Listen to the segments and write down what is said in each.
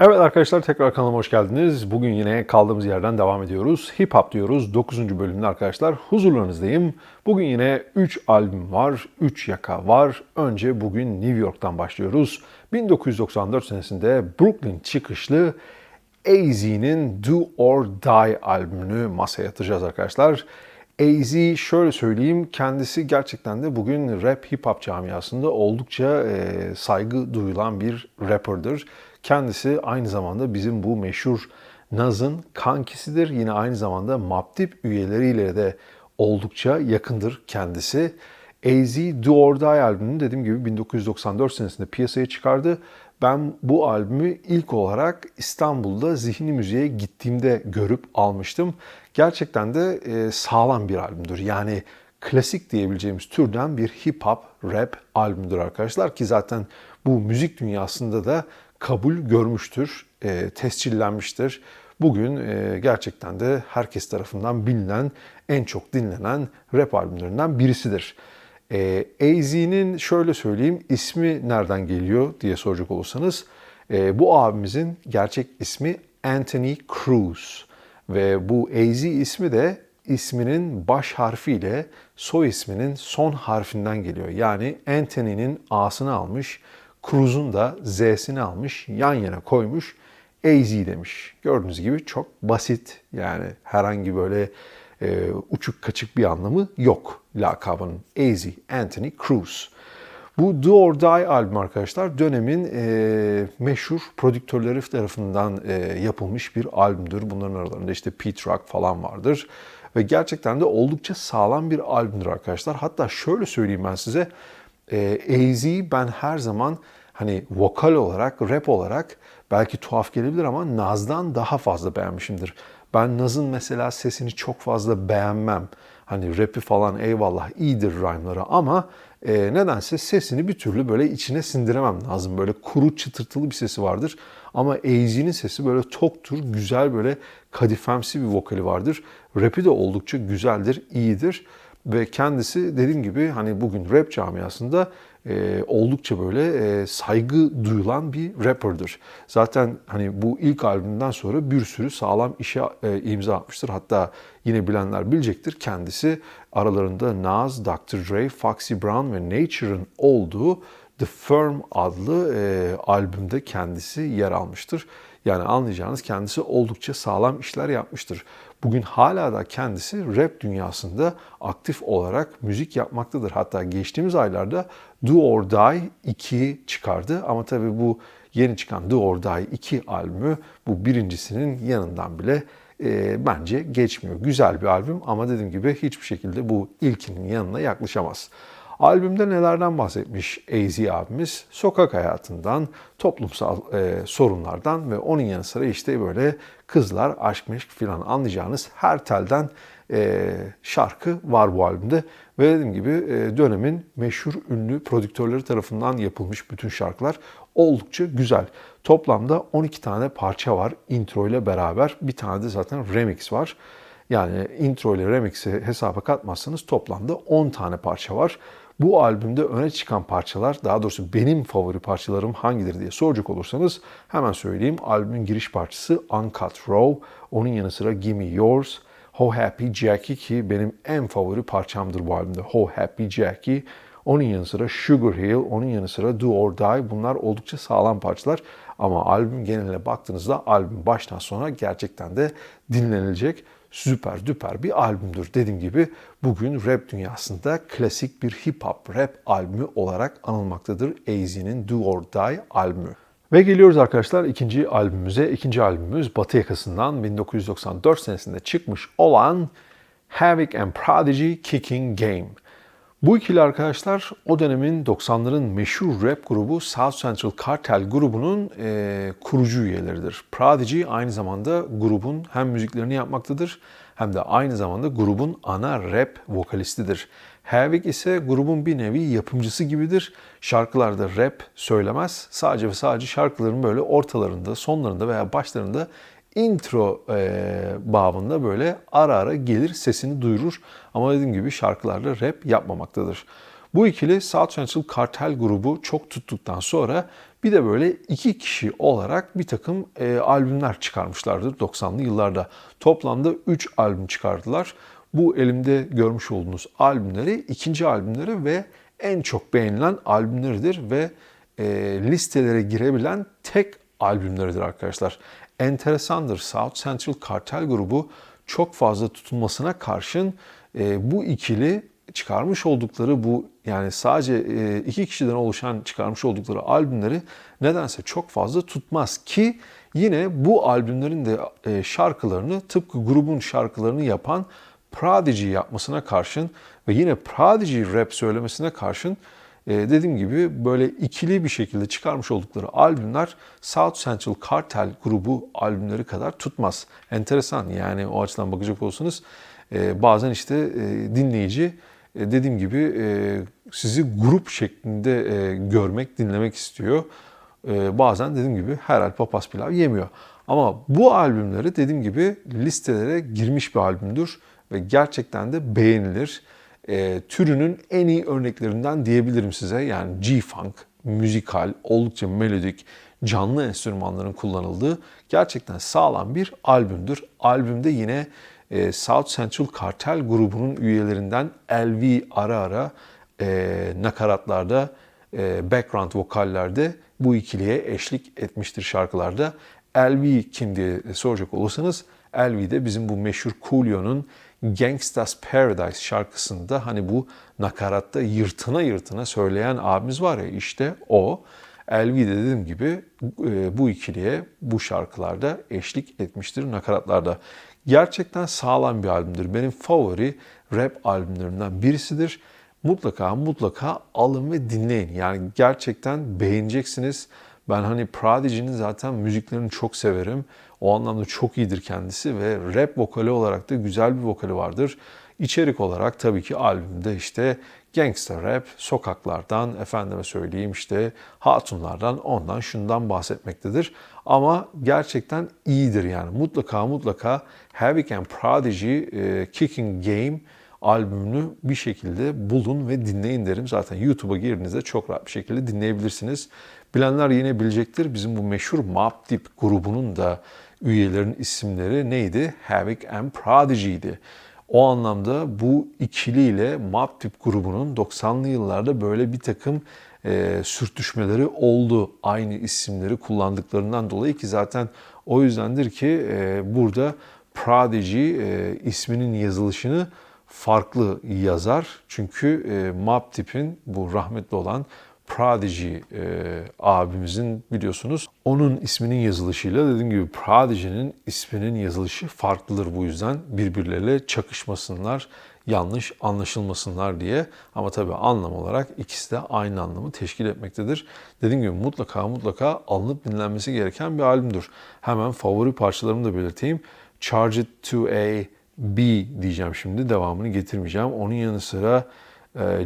Evet arkadaşlar tekrar kanalıma hoş geldiniz. Bugün yine kaldığımız yerden devam ediyoruz. Hip Hop diyoruz. 9. bölümde arkadaşlar huzurlarınızdayım. Bugün yine 3 albüm var, 3 yaka var. Önce bugün New York'tan başlıyoruz. 1994 senesinde Brooklyn çıkışlı AZ'nin Do or Die albümünü masaya yatıracağız arkadaşlar. AZ şöyle söyleyeyim kendisi gerçekten de bugün rap hip hop camiasında oldukça e, saygı duyulan bir rapper'dır. Kendisi aynı zamanda bizim bu meşhur Naz'ın kankisidir. Yine aynı zamanda Maptip üyeleriyle de oldukça yakındır kendisi. AZ Do or Die albümünü dediğim gibi 1994 senesinde piyasaya çıkardı. Ben bu albümü ilk olarak İstanbul'da Zihni Müziğe gittiğimde görüp almıştım. Gerçekten de e, sağlam bir albümdür. Yani klasik diyebileceğimiz türden bir hip hop rap albümdür arkadaşlar ki zaten bu müzik dünyasında da kabul görmüştür, e, tescillenmiştir. Bugün e, gerçekten de herkes tarafından bilinen, en çok dinlenen rap albümlerinden birisidir. E, AZ'nin şöyle söyleyeyim ismi nereden geliyor diye soracak olursanız e, bu abimizin gerçek ismi Anthony Cruz ve bu AZ ismi de isminin baş harfiyle soy isminin son harfinden geliyor. Yani Anthony'nin A'sını almış, Cruz'un da Z'sini almış, yan yana koymuş, AZ demiş. Gördüğünüz gibi çok basit yani herhangi böyle e, uçuk kaçık bir anlamı yok lakabının. AZ, Anthony Cruz. Bu Do or Die albüm arkadaşlar dönemin e, meşhur prodüktörleri tarafından e, yapılmış bir albümdür. Bunların aralarında işte Pete Rock falan vardır. Ve gerçekten de oldukça sağlam bir albümdür arkadaşlar. Hatta şöyle söyleyeyim ben size. E, AZ'yi ben her zaman hani vokal olarak, rap olarak belki tuhaf gelebilir ama Naz'dan daha fazla beğenmişimdir. Ben Naz'ın mesela sesini çok fazla beğenmem. Hani rap'i falan eyvallah iyidir rhyme'ları ama e, nedense sesini bir türlü böyle içine sindiremem Naz'ın. Böyle kuru çıtırtılı bir sesi vardır. Ama AZ'nin sesi böyle toktur, güzel böyle kadifemsi bir vokali vardır. Rap'i de oldukça güzeldir, iyidir. Ve kendisi dediğim gibi hani bugün rap camiasında e, oldukça böyle e, saygı duyulan bir rapper'dır. Zaten hani bu ilk albümden sonra bir sürü sağlam işe e, imza atmıştır. Hatta yine bilenler bilecektir. Kendisi aralarında Nas, Dr. Dre, Foxy Brown ve Nature'ın olduğu The Firm adlı e, albümde kendisi yer almıştır. Yani anlayacağınız kendisi oldukça sağlam işler yapmıştır. Bugün hala da kendisi rap dünyasında aktif olarak müzik yapmaktadır. Hatta geçtiğimiz aylarda Do or Die 2 çıkardı ama tabii bu yeni çıkan Do or Die 2 albümü bu birincisinin yanından bile e, bence geçmiyor. Güzel bir albüm ama dediğim gibi hiçbir şekilde bu ilkinin yanına yaklaşamaz. Albümde nelerden bahsetmiş AZ abimiz? Sokak hayatından, toplumsal e, sorunlardan ve onun yanı sıra işte böyle kızlar, aşk meşk filan anlayacağınız her telden e, şarkı var bu albümde. Ve dediğim gibi e, dönemin meşhur ünlü prodüktörleri tarafından yapılmış bütün şarkılar oldukça güzel. Toplamda 12 tane parça var intro ile beraber. Bir tane de zaten remix var. Yani intro ile remix'i hesaba katmazsanız toplamda 10 tane parça var. Bu albümde öne çıkan parçalar, daha doğrusu benim favori parçalarım hangileri diye soracak olursanız hemen söyleyeyim. Albümün giriş parçası Uncut Raw, onun yanı sıra Gimme Yours, Ho Happy Jackie ki benim en favori parçamdır bu albümde. Ho Happy Jackie. Onun yanı sıra Sugar Hill, onun yanı sıra Do or Die. Bunlar oldukça sağlam parçalar. Ama albüm geneline baktığınızda albüm baştan sona gerçekten de dinlenilecek süper düper bir albümdür. Dediğim gibi bugün rap dünyasında klasik bir hip hop rap albümü olarak anılmaktadır. AZ'nin Do or Die albümü. Ve geliyoruz arkadaşlar ikinci albümümüze. İkinci albümümüz Batı yakasından 1994 senesinde çıkmış olan Havoc and Prodigy Kicking Game. Bu ikili arkadaşlar o dönemin 90'ların meşhur rap grubu South Central Cartel grubunun e, kurucu üyeleridir. Prodigy aynı zamanda grubun hem müziklerini yapmaktadır hem de aynı zamanda grubun ana rap vokalistidir. Havoc ise grubun bir nevi yapımcısı gibidir. Şarkılarda rap söylemez. Sadece ve sadece şarkıların böyle ortalarında, sonlarında veya başlarında intro e, babında böyle ara ara gelir sesini duyurur. Ama dediğim gibi şarkılarda rap yapmamaktadır. Bu ikili South Central Cartel grubu çok tuttuktan sonra bir de böyle iki kişi olarak bir takım e, albümler çıkarmışlardır 90'lı yıllarda. Toplamda 3 albüm çıkardılar. Bu elimde görmüş olduğunuz albümleri ikinci albümleri ve en çok beğenilen albümleridir ve e, listelere girebilen tek albümleridir arkadaşlar. Enteresandır. South Central Cartel grubu çok fazla tutulmasına karşın e, bu ikili çıkarmış oldukları bu yani sadece e, iki kişiden oluşan çıkarmış oldukları albümleri nedense çok fazla tutmaz ki yine bu albümlerin de e, şarkılarını tıpkı grubun şarkılarını yapan Prodigy yapmasına karşın ve yine Prodigy rap söylemesine karşın dediğim gibi böyle ikili bir şekilde çıkarmış oldukları albümler South Central Cartel grubu albümleri kadar tutmaz. Enteresan yani o açıdan bakacak olursanız e, bazen işte e, dinleyici dediğim gibi sizi grup şeklinde görmek, dinlemek istiyor. Bazen dediğim gibi herhal papaz pilav yemiyor. Ama bu albümleri dediğim gibi listelere girmiş bir albümdür ve gerçekten de beğenilir. E, türünün en iyi örneklerinden diyebilirim size. Yani G-Funk, müzikal, oldukça melodik, canlı enstrümanların kullanıldığı gerçekten sağlam bir albümdür. Albümde yine e, South Central Cartel grubunun üyelerinden LV ara ara e, nakaratlarda, e, background vokallerde bu ikiliye eşlik etmiştir şarkılarda. LV kim diye soracak olursanız LV de bizim bu meşhur Coolio'nun Gangsta's Paradise şarkısında hani bu nakaratta yırtına yırtına söyleyen abimiz var ya işte o. Elvi de dediğim gibi e, bu ikiliye bu şarkılarda eşlik etmiştir nakaratlarda. Gerçekten sağlam bir albümdür. Benim favori rap albümlerimden birisidir. Mutlaka mutlaka alın ve dinleyin. Yani gerçekten beğeneceksiniz. Ben hani Prodigy'nin zaten müziklerini çok severim. O anlamda çok iyidir kendisi ve rap vokali olarak da güzel bir vokali vardır. İçerik olarak tabii ki albümde işte gangster rap, sokaklardan, efendime söyleyeyim işte hatunlardan, ondan şundan bahsetmektedir. Ama gerçekten iyidir yani. Mutlaka mutlaka Havoc and Prodigy e, Kicking Game albümünü bir şekilde bulun ve dinleyin derim. Zaten YouTube'a girdiğinizde çok rahat bir şekilde dinleyebilirsiniz. Bilenler yine bilecektir. Bizim bu meşhur Mobb Deep grubunun da üyelerin isimleri neydi? Havoc and Prodigy'ydi. O anlamda bu ikiliyle Deep grubunun 90'lı yıllarda böyle bir takım e, sürtüşmeleri oldu. Aynı isimleri kullandıklarından dolayı ki zaten o yüzdendir ki e, burada Prodigy e, isminin yazılışını farklı yazar. Çünkü e, Deep'in bu rahmetli olan Prodigy e, abimizin biliyorsunuz onun isminin yazılışıyla dediğim gibi Prodigy'nin isminin yazılışı farklıdır bu yüzden birbirleriyle çakışmasınlar, yanlış anlaşılmasınlar diye. Ama tabii anlam olarak ikisi de aynı anlamı teşkil etmektedir. Dediğim gibi mutlaka mutlaka alınıp dinlenmesi gereken bir albümdür. Hemen favori parçalarımı da belirteyim. Charge It To A B diyeceğim şimdi devamını getirmeyeceğim. Onun yanı sıra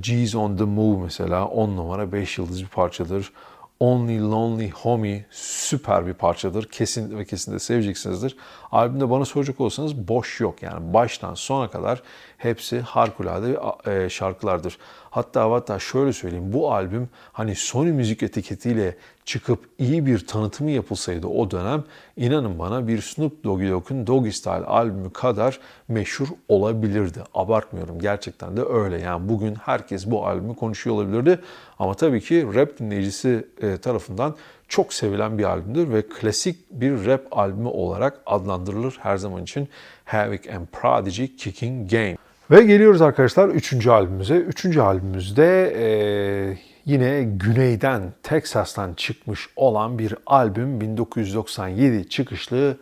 G's on the Move mesela 10 numara 5 yıldız bir parçadır. Only Lonely Homie süper bir parçadır. Kesin ve kesin de seveceksinizdir. Albümde bana soracak olsanız boş yok. Yani baştan sona kadar hepsi harikulade e, şarkılardır. Hatta hatta şöyle söyleyeyim bu albüm hani Sony müzik etiketiyle çıkıp iyi bir tanıtımı yapılsaydı o dönem inanın bana bir Snoop Doggy Dogg'un Doggy Style albümü kadar meşhur olabilirdi. Abartmıyorum gerçekten de öyle. Yani bugün herkes bu albümü konuşuyor olabilirdi. Ama tabii ki rap dinleyicisi e, tarafından çok sevilen bir albümdür ve klasik bir rap albümü olarak adlandırılır her zaman için Havoc and Prodigy Kicking Game. Ve geliyoruz arkadaşlar 3. albümümüze. 3. albümümüzde e, yine güneyden, Texas'tan çıkmış olan bir albüm 1997 çıkışlı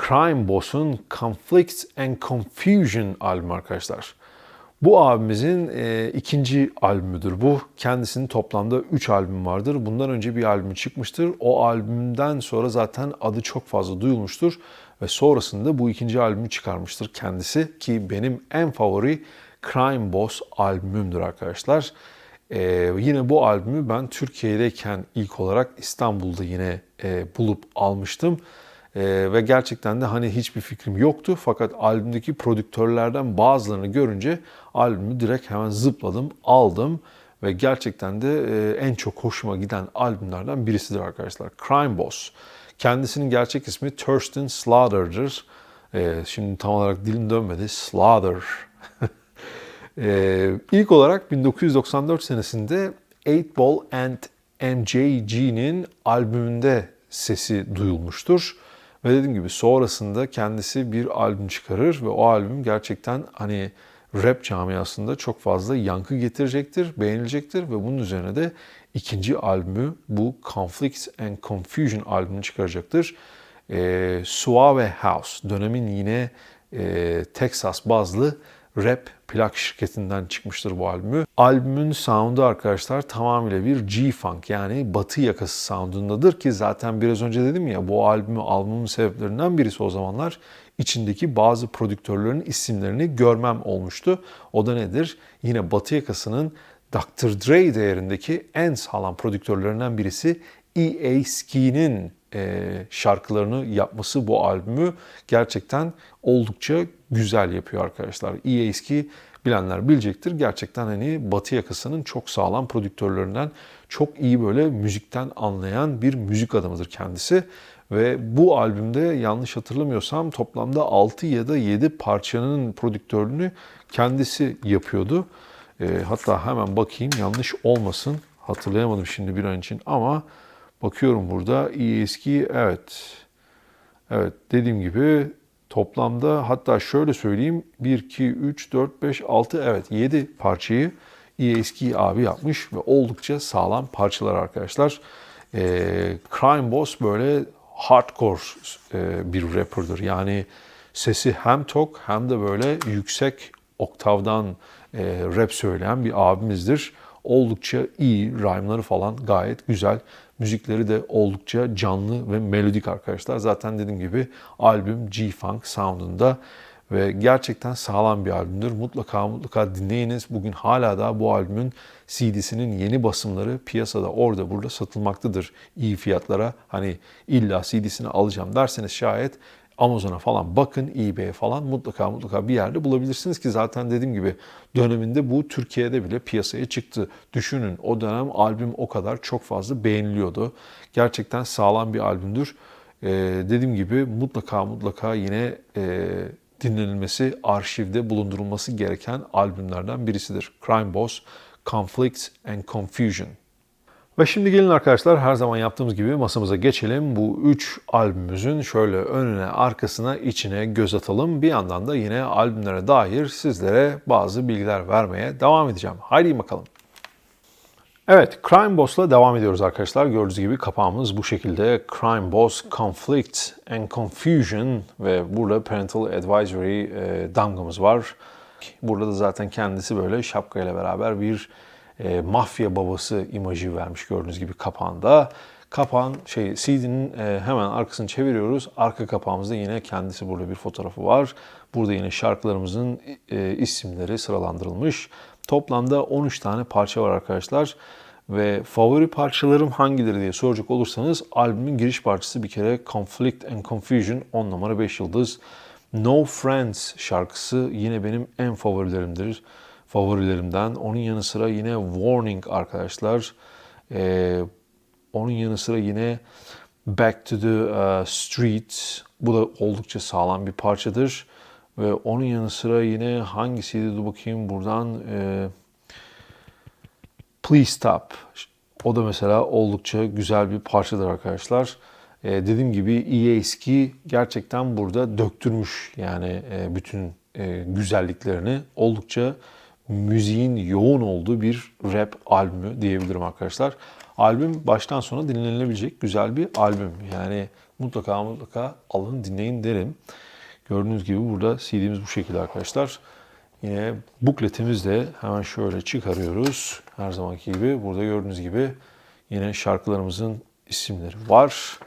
Crime Boss'un Conflicts and Confusion albümü arkadaşlar. Bu abimizin e, ikinci albümüdür bu. Kendisinin toplamda 3 albüm vardır. Bundan önce bir albüm çıkmıştır. O albümden sonra zaten adı çok fazla duyulmuştur. Ve sonrasında bu ikinci albümü çıkarmıştır kendisi. Ki benim en favori Crime Boss albümümdür arkadaşlar. Ee, yine bu albümü ben Türkiye'deyken ilk olarak İstanbul'da yine e, bulup almıştım. Ee, ve gerçekten de hani hiçbir fikrim yoktu. Fakat albümdeki prodüktörlerden bazılarını görünce albümü direkt hemen zıpladım, aldım. ve gerçekten de e, en çok hoşuma giden albümlerden birisidir arkadaşlar. Crime Boss. Kendisinin gerçek ismi Thurston Slaughter'dır. E, şimdi tam olarak dilim dönmedi. Slaughter. e, ilk olarak 1994 senesinde 8 Ball and MJG'nin albümünde sesi duyulmuştur. Ve dediğim gibi sonrasında kendisi bir albüm çıkarır ve o albüm gerçekten hani rap camiasında çok fazla yankı getirecektir, beğenilecektir ve bunun üzerine de ikinci albümü bu Conflicts and Confusion albümünü çıkaracaktır. E, Suave House dönemin yine e, Texas bazlı rap plak şirketinden çıkmıştır bu albümü. Albümün sound'u arkadaşlar tamamıyla bir G-Funk yani batı yakası sound'undadır ki zaten biraz önce dedim ya bu albümü almamın sebeplerinden birisi o zamanlar içindeki bazı prodüktörlerin isimlerini görmem olmuştu. O da nedir? Yine batı yakasının Dr. Dre değerindeki en sağlam prodüktörlerinden birisi E.A. Ski'nin e, şarkılarını yapması bu albümü gerçekten oldukça güzel yapıyor arkadaşlar. E.A. Ski bilenler bilecektir. Gerçekten hani Batı yakasının çok sağlam prodüktörlerinden çok iyi böyle müzikten anlayan bir müzik adamıdır kendisi. Ve bu albümde yanlış hatırlamıyorsam toplamda 6 ya da 7 parçanın prodüktörlüğünü kendisi yapıyordu. E, hatta hemen bakayım yanlış olmasın. Hatırlayamadım şimdi bir an için ama bakıyorum burada eski evet. Evet dediğim gibi toplamda hatta şöyle söyleyeyim 1, 2, 3, 4, 5, 6 evet 7 parçayı eski abi yapmış ve oldukça sağlam parçalar arkadaşlar. E, Crime Boss böyle hardcore e, bir rapper'dır. Yani sesi hem tok hem de böyle yüksek oktavdan e, rap söyleyen bir abimizdir. Oldukça iyi, rhyme'ları falan gayet güzel. Müzikleri de oldukça canlı ve melodik arkadaşlar. Zaten dediğim gibi albüm G-Funk sound'unda ve gerçekten sağlam bir albümdür. Mutlaka mutlaka dinleyiniz. Bugün hala da bu albümün CD'sinin yeni basımları piyasada orada burada satılmaktadır iyi fiyatlara. Hani illa CD'sini alacağım derseniz şayet Amazon'a falan bakın, eBay'e falan mutlaka mutlaka bir yerde bulabilirsiniz ki zaten dediğim gibi döneminde bu Türkiye'de bile piyasaya çıktı. Düşünün o dönem albüm o kadar çok fazla beğeniliyordu. Gerçekten sağlam bir albümdür. Ee, dediğim gibi mutlaka mutlaka yine e, dinlenilmesi, arşivde bulundurulması gereken albümlerden birisidir. Crime Boss, Conflict and Confusion. Ve şimdi gelin arkadaşlar her zaman yaptığımız gibi masamıza geçelim. Bu üç albümümüzün şöyle önüne, arkasına, içine göz atalım. Bir yandan da yine albümlere dair sizlere bazı bilgiler vermeye devam edeceğim. Haydi bakalım. Evet, Crime Boss'la devam ediyoruz arkadaşlar. Gördüğünüz gibi kapağımız bu şekilde. Crime Boss, Conflict and Confusion ve burada Parental Advisory e, damgamız var. Burada da zaten kendisi böyle şapkayla beraber bir e, mafya babası imajı vermiş gördüğünüz gibi kapağında. Kapağın şey CD'nin e, hemen arkasını çeviriyoruz. Arka kapağımızda yine kendisi burada bir fotoğrafı var. Burada yine şarkılarımızın e, isimleri sıralandırılmış. Toplamda 13 tane parça var arkadaşlar. Ve favori parçalarım hangileri diye soracak olursanız albümün giriş parçası bir kere Conflict and Confusion 10 numara 5 yıldız. No Friends şarkısı yine benim en favorilerimdir. Favorilerimden. Onun yanı sıra yine Warning arkadaşlar. Ee, onun yanı sıra yine Back to the uh, Street. Bu da oldukça sağlam bir parçadır. Ve onun yanı sıra yine hangisiydi dur bakayım buradan. E, Please Stop. O da mesela oldukça güzel bir parçadır arkadaşlar. E, dediğim gibi EA gerçekten burada döktürmüş yani e, bütün e, güzelliklerini oldukça müziğin yoğun olduğu bir rap albümü diyebilirim arkadaşlar. Albüm baştan sona dinlenilebilecek güzel bir albüm. Yani mutlaka mutlaka alın dinleyin derim. Gördüğünüz gibi burada CD'miz bu şekilde arkadaşlar. Yine bukletimiz de hemen şöyle çıkarıyoruz. Her zamanki gibi burada gördüğünüz gibi yine şarkılarımızın isimleri var.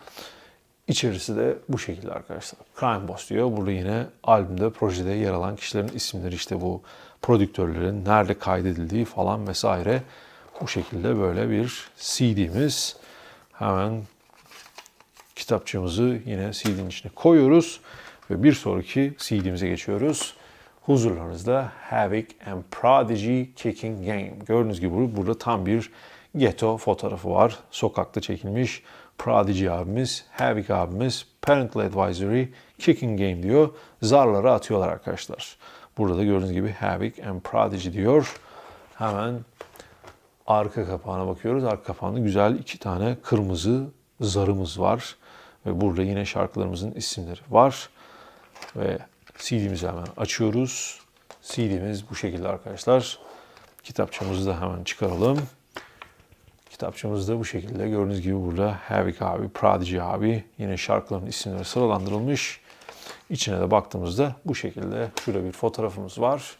İçerisi de bu şekilde arkadaşlar. Crime Boss diyor. Burada yine albümde, projede yer alan kişilerin isimleri işte bu prodüktörlerin nerede kaydedildiği falan vesaire. Bu şekilde böyle bir CD'miz. Hemen kitapçığımızı yine CD'nin içine koyuyoruz ve bir sonraki CD'mize geçiyoruz. huzurlarınızda Havoc and Prodigy Kicking Game. Gördüğünüz gibi burada tam bir ghetto fotoğrafı var. Sokakta çekilmiş. Prodigy abimiz, Havoc abimiz, Parental Advisory, Kicking Game diyor. Zarları atıyorlar arkadaşlar. Burada da gördüğünüz gibi Havoc and Prodigy diyor. Hemen arka kapağına bakıyoruz. Arka kapağında güzel iki tane kırmızı zarımız var. Ve burada yine şarkılarımızın isimleri var. Ve CD'mizi hemen açıyoruz. CD'miz bu şekilde arkadaşlar. Kitapçamızı da hemen çıkaralım. Kitapçamız da bu şekilde. Gördüğünüz gibi burada Havoc abi, Prodigy abi yine şarkıların isimleri sıralandırılmış. İçine de baktığımızda bu şekilde şurada bir fotoğrafımız var.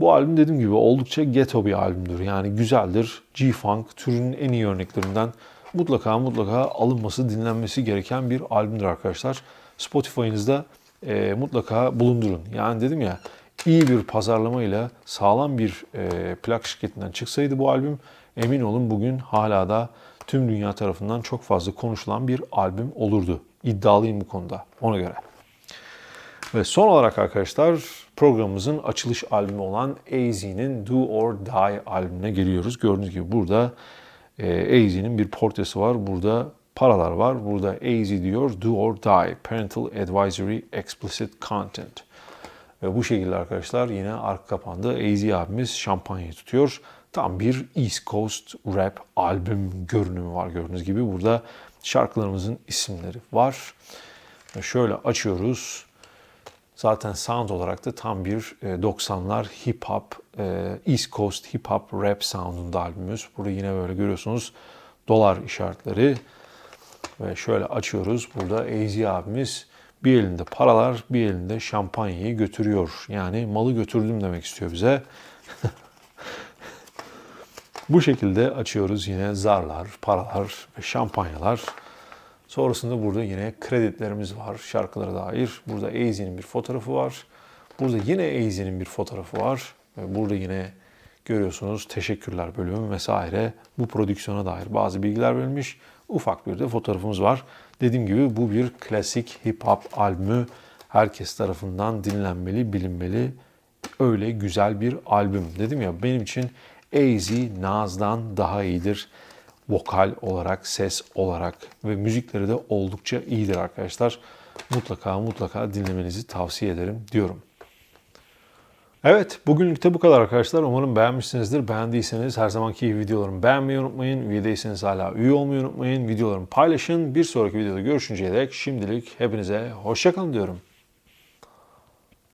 Bu albüm dediğim gibi oldukça ghetto bir albümdür. Yani güzeldir. G-Funk türünün en iyi örneklerinden mutlaka mutlaka alınması, dinlenmesi gereken bir albümdür arkadaşlar. Spotify'ınızda e, mutlaka bulundurun. Yani dedim ya iyi bir pazarlamayla sağlam bir e, plak şirketinden çıksaydı bu albüm emin olun bugün hala da tüm dünya tarafından çok fazla konuşulan bir albüm olurdu. İddialıyım bu konuda ona göre. Ve son olarak arkadaşlar programımızın açılış albümü olan AZ'nin Do or Die albümüne geliyoruz. Gördüğünüz gibi burada e, AZ'nin bir portresi var. Burada paralar var. Burada AZ diyor Do or Die Parental Advisory Explicit Content. Ve bu şekilde arkadaşlar yine arka kapağında AZ abimiz şampanyayı tutuyor. Tam bir East Coast rap albüm görünümü var gördüğünüz gibi. Burada şarkılarımızın isimleri var. Şöyle açıyoruz. Zaten sound olarak da tam bir e, 90'lar hip hop, e, East Coast hip hop rap sound'unda albümümüz. Burada yine böyle görüyorsunuz dolar işaretleri. Ve şöyle açıyoruz. Burada AZ abimiz bir elinde paralar, bir elinde şampanyayı götürüyor. Yani malı götürdüm demek istiyor bize. Bu şekilde açıyoruz yine zarlar, paralar ve şampanyalar. Sonrasında burada yine kreditlerimiz var şarkılara dair. Burada AZ'nin bir fotoğrafı var. Burada yine AZ'nin bir fotoğrafı var. Ve burada yine görüyorsunuz teşekkürler bölümü vesaire. Bu prodüksiyona dair bazı bilgiler verilmiş. Ufak bir de fotoğrafımız var. Dediğim gibi bu bir klasik hip hop albümü. Herkes tarafından dinlenmeli, bilinmeli. Öyle güzel bir albüm. Dedim ya benim için AZ Naz'dan daha iyidir vokal olarak, ses olarak ve müzikleri de oldukça iyidir arkadaşlar. Mutlaka mutlaka dinlemenizi tavsiye ederim diyorum. Evet, bugünlük de bu kadar arkadaşlar. Umarım beğenmişsinizdir. Beğendiyseniz her zamanki videolarımı beğenmeyi unutmayın. Üye değilseniz hala üye olmayı unutmayın. Videolarımı paylaşın. Bir sonraki videoda görüşünceye dek şimdilik hepinize hoşçakalın diyorum.